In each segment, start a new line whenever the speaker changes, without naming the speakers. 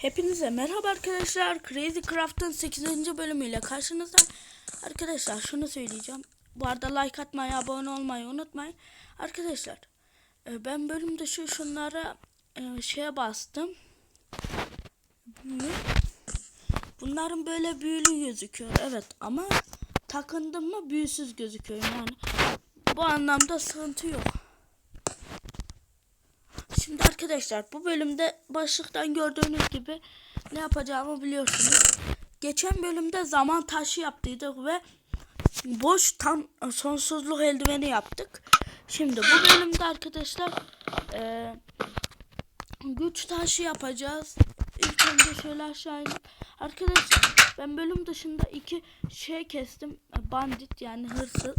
Hepinize merhaba arkadaşlar. Crazy Craft'ın 8. bölümüyle karşınızda. Arkadaşlar şunu söyleyeceğim. Bu arada like atmayı, abone olmayı unutmayın. Arkadaşlar e, ben bölümde şu şunlara e, şeye bastım. Bunların böyle büyülü gözüküyor. Evet ama takındım mı büyüsüz gözüküyor yani. Bu anlamda sıkıntı yok. Şimdi arkadaşlar bu bölümde başlıktan gördüğünüz gibi ne yapacağımı biliyorsunuz. Geçen bölümde zaman taşı yaptıydık ve boş tam sonsuzluk eldiveni yaptık. Şimdi bu bölümde arkadaşlar eee, güç taşı yapacağız. İlk önce şöyle aşağı inip Arkadaşlar ben bölüm dışında iki şey kestim. Bandit yani hırsız.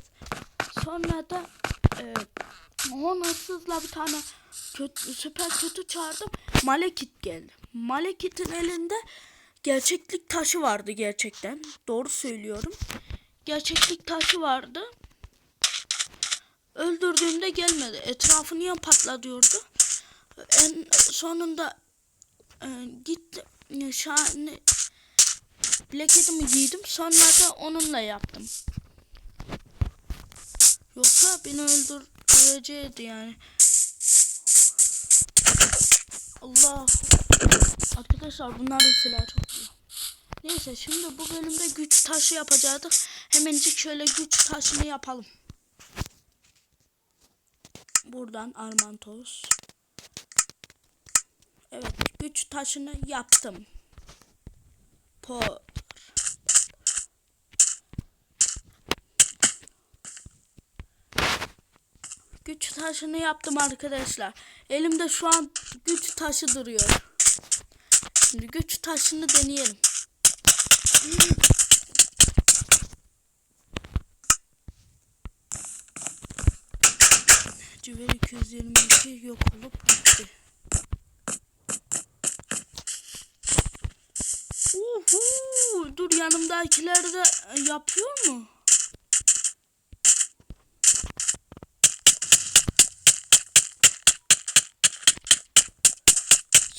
Sonra da eee on hırsızla bir tane kötü, süper kötü çağırdım. Malekit geldi. Malekit'in elinde gerçeklik taşı vardı gerçekten. Doğru söylüyorum. Gerçeklik taşı vardı. Öldürdüğümde gelmedi. Etrafı niye patlatıyordu? En sonunda e, gittim. Şahane plaketimi giydim. Sonra da onunla yaptım. Yoksa beni öldüreceğiydi yani. Allah. Arkadaşlar bunların silahı çok iyi. Neyse şimdi bu bölümde güç taşı yapacaktık. Hemencik şöyle güç taşını yapalım. Buradan Armantos. Evet güç taşını yaptım. Po. Güç taşını yaptım arkadaşlar. Elimde şu an güç taşı duruyor. Şimdi güç taşını deneyelim. Cüver 222 yok olup gitti. Uhu, dur yanımdakiler de yapıyor mu?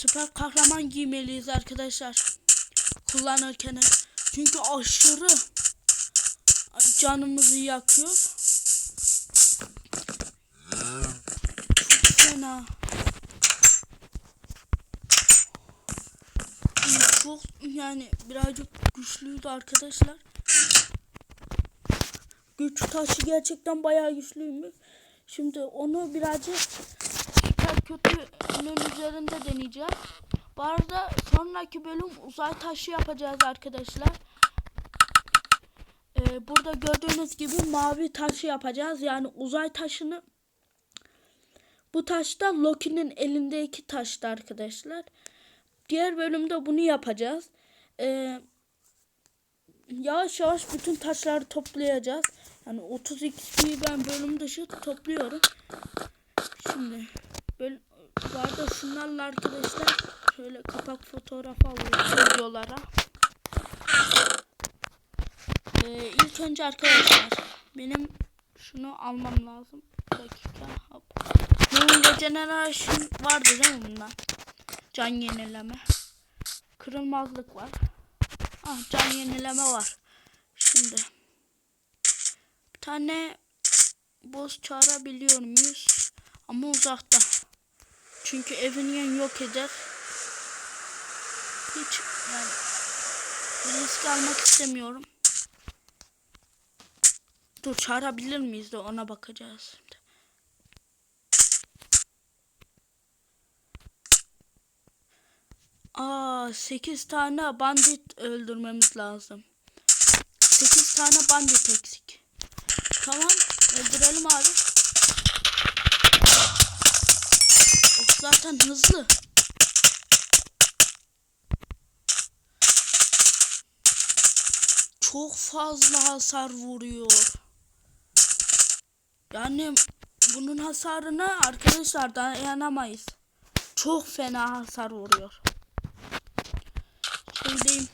Süper kahraman giymeliyiz arkadaşlar. Kullanırken. Çünkü aşırı canımızı yakıyor. Çok fena. Çok yani birazcık güçlüydü arkadaşlar. Güç taşı gerçekten bayağı güçlüymüş. Şimdi onu birazcık kötünün üzerinde deneyeceğiz. Bu arada sonraki bölüm uzay taşı yapacağız arkadaşlar. Ee, burada gördüğünüz gibi mavi taşı yapacağız. Yani uzay taşını bu taşta Loki'nin elindeki taştı arkadaşlar. Diğer bölümde bunu yapacağız. Ee, yavaş yavaş bütün taşları toplayacağız. Yani 30 XP'yi ben bölüm dışı topluyorum. Şimdi böyle bu arada şunlarla arkadaşlar şöyle kapak fotoğrafı alıyorum videolara. Ee, ilk önce arkadaşlar benim şunu almam lazım. Bir dakika. Hop. Bunun regeneration vardı değil mi bundan? Can yenileme. Kırılmazlık var. Ah can yenileme var. Şimdi bir tane boss çağırabiliyor muyuz? Ama uzakta. Çünkü evini yan yok eder. Hiç yani risk almak istemiyorum. Dur çağırabilir miyiz de ona bakacağız. Aa 8 tane bandit öldürmemiz lazım. 8 tane bandit eksik. Tamam öldürelim abi. Zaten hızlı. Çok fazla hasar vuruyor. Yani bunun hasarına arkadaşlar dayanamayız. Çok fena hasar vuruyor. Söyleyeyim.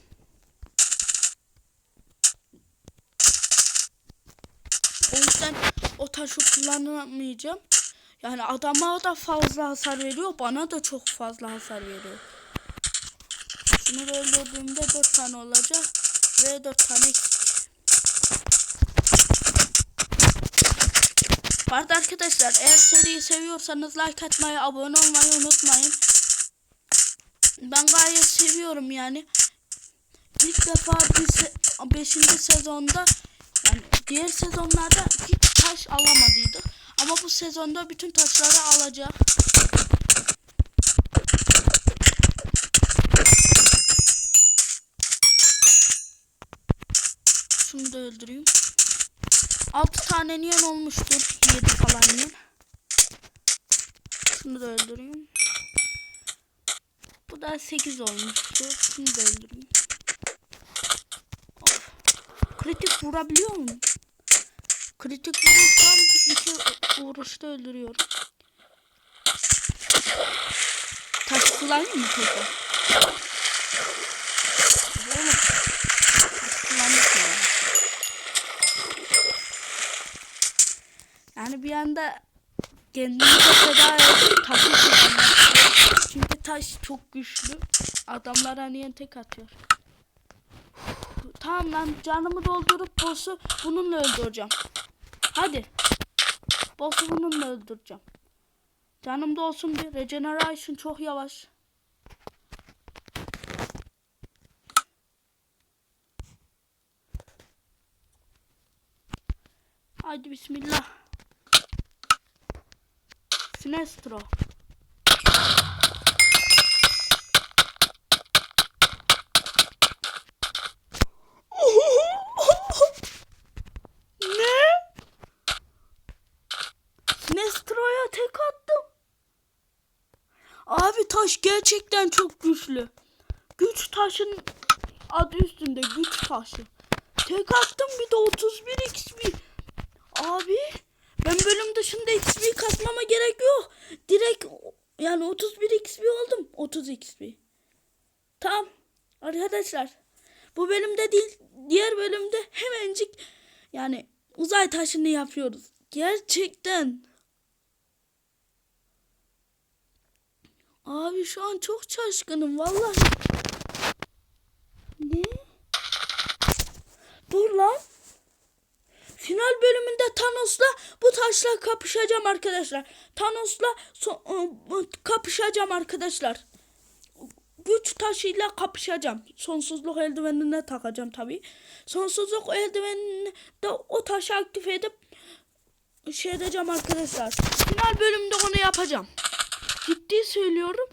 O yüzden o taşı kullanamayacağım. Yani adama da fazla hasar veriyor. Bana da çok fazla hasar veriyor. Bunu da öldürdüğümde 4 tane olacak. Ve 4 tane. Bu arkadaşlar eğer seriyi seviyorsanız like atmayı, abone olmayı unutmayın. Ben gayet seviyorum yani. İlk defa 5. sezonda yani diğer sezonlarda hiç taş alamadıydık. Ama bu sezonda bütün taşları alacak. Şunu da öldüreyim. 6 tane neon olmuştur. 7 falan neon. Şunu da öldüreyim. Bu da 8 olmuştur. Şunu da öldüreyim. Kritik vurabiliyor muyum? Kritik vurursam iki vuruşta öldürüyorum. Taş kullanayım mı ya. Yani bir anda kendimi de feda kullanmak. Çünkü taş çok güçlü. Adamlara niye tek atıyor. Tamam lan canımı doldurup boss'u bununla öldüreceğim. Hadi. Boss'u bununla öldüreceğim. Canım da olsun bir. Regeneration çok yavaş. Haydi bismillah. Sinestro. ne? Sinestro'ya tek attım. Abi taş gerçekten çok güçlü. Güç taşın adı üstünde güç taşı. Tek attım bir de 31 XP. Abi ben bölüm dışında XP kasmama gerek yok. Direkt yani 31 XP oldum. 30 XP. Tamam arkadaşlar. Bu bölümde değil diğer bölümde hemencik yani uzay taşını yapıyoruz. Gerçekten. Abi şu an çok şaşkınım vallahi. Ne? Dur lan. Final bölümünde Thanos'la bu taşla kapışacağım arkadaşlar. Thanos'la so- ı- kapışacağım arkadaşlar. Güç taşıyla kapışacağım. Sonsuzluk eldivenine takacağım tabi. Sonsuzluk eldivenini de o taşı aktif edip şey edeceğim arkadaşlar. Final bölümde onu yapacağım. Ciddi söylüyorum.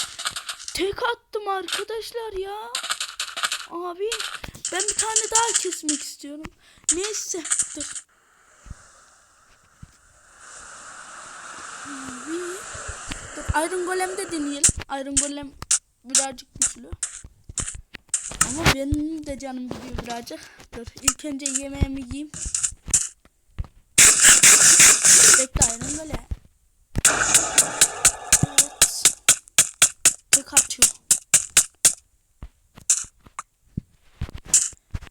Tek attım arkadaşlar ya. Abi ben bir tane daha kesmek istiyorum. Neyse dur. Abi. Dur Iron Golem'de deneyelim. Iron Golem birazcık güçlü. Ama benim de canım gidiyor birazcık. Dur ilk önce yemeğimi yiyeyim. Bekle Iron Golem.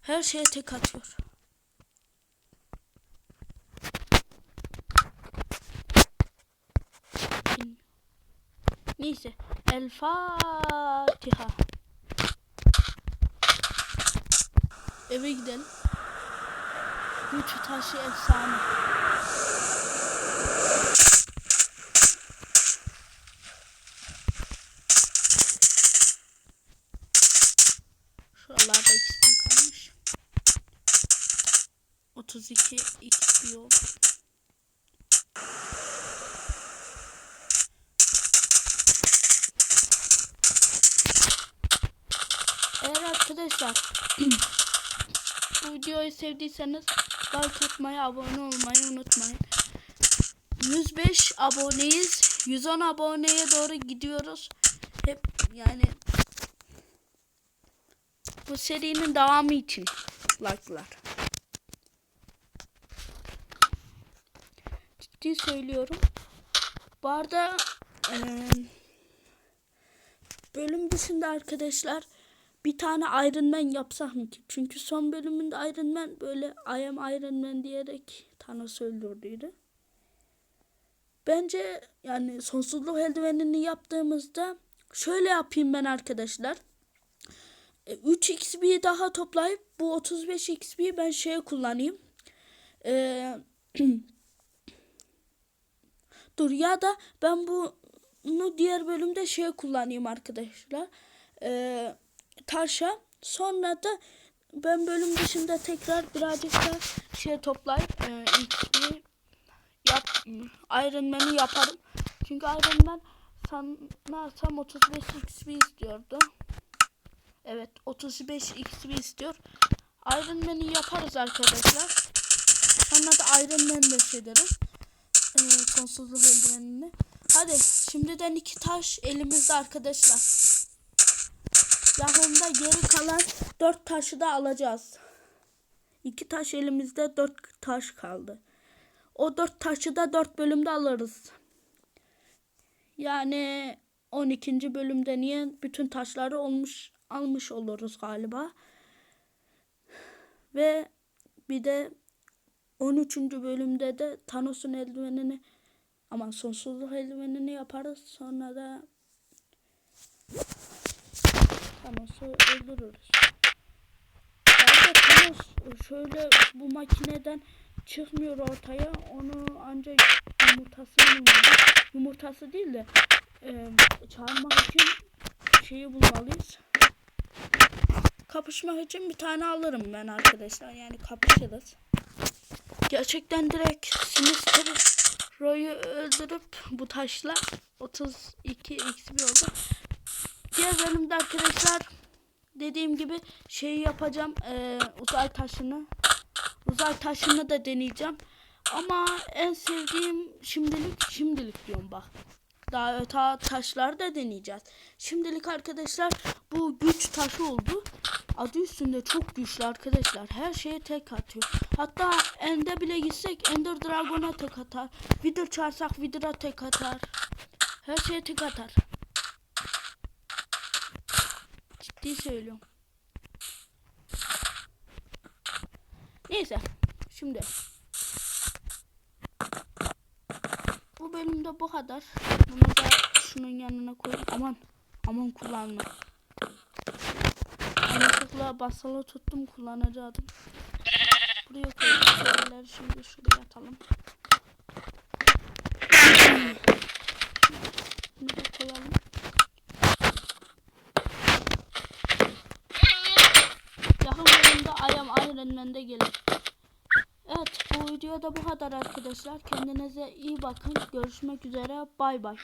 Her şeye tek atıyor. Neyse. El Fatiha. Eve gidelim. Güç taşı efsane. 32 XP. Eğer arkadaşlar bu videoyu sevdiyseniz like atmayı, abone olmayı unutmayın. 105 aboneyiz. 110 aboneye doğru gidiyoruz. Hep yani bu serinin devamı için like'lar. Ciddi söylüyorum. Bu arada eee, bölüm dışında arkadaşlar bir tane Iron Man yapsak mı ki? Çünkü son bölümünde Iron Man böyle I am Iron Man diyerek Thanos öldürdüydü. Bence yani sonsuzluk eldivenini yaptığımızda şöyle yapayım ben arkadaşlar. e, 3 XP daha toplayıp bu 35 XP'yi ben şeye kullanayım. Ee, dur ya da ben bunu diğer bölümde şeye kullanayım arkadaşlar. Ee, taşa. Sonra da ben bölüm dışında tekrar birazcık da şey toplayıp e, XP yap, Iron Man'i yaparım. Çünkü Iron Man sanırsam 35 XP istiyordu. Evet 35 XP istiyor. Iron Man'i yaparız arkadaşlar. Sonra da Iron Man de şey derim. Sonsuzluk eldivenini. Hadi şimdiden iki taş elimizde arkadaşlar. Yakında geri kalan dört taşı da alacağız. İki taş elimizde dört taş kaldı. O dört taşı da dört bölümde alırız. Yani 12. bölümde niye bütün taşları olmuş almış oluruz galiba. Ve bir de 13. bölümde de Thanos'un eldivenini aman sonsuzluk eldivenini yaparız. Sonra da Thanos'u öldürürüz. Bence Thanos şöyle bu makineden çıkmıyor ortaya. Onu ancak yumurtasını bulmalıyız. Yumurtası değil de e, çağırmak için şeyi bulmalıyız. Kapışmak için bir tane alırım ben arkadaşlar. Yani kapışırız. Gerçekten direkt Sinister Roy'u öldürüp bu taşla 32 XP oldu. Diğer bölümde arkadaşlar dediğim gibi şeyi yapacağım. E, uzay taşını. Uzay taşını da deneyeceğim. Ama en sevdiğim şimdilik şimdilik diyorum bak. Daha öte taşlar da deneyeceğiz. Şimdilik arkadaşlar bu güç taşı oldu. Adı üstünde çok güçlü arkadaşlar. Her şeye tek atıyor. Hatta Ende bile gitsek Ender Dragon'a tek atar. Wither çağırsak Wither'a tek atar. Her şeye tek atar. Ciddi söylüyorum. Neyse. Şimdi. Bu bölümde bu kadar. Bunu da şunun yanına koy. Aman. Aman kullanma. Yanlışlıkla basılı tuttum kullanacaktım. Buraya koydum. Şeyleri şimdi şuraya atalım. Bunu da koyalım. Yakın bölümde I am Iron Man'de gelir. Evet bu videoda bu kadar arkadaşlar. Kendinize iyi bakın. Görüşmek üzere. Bay bay.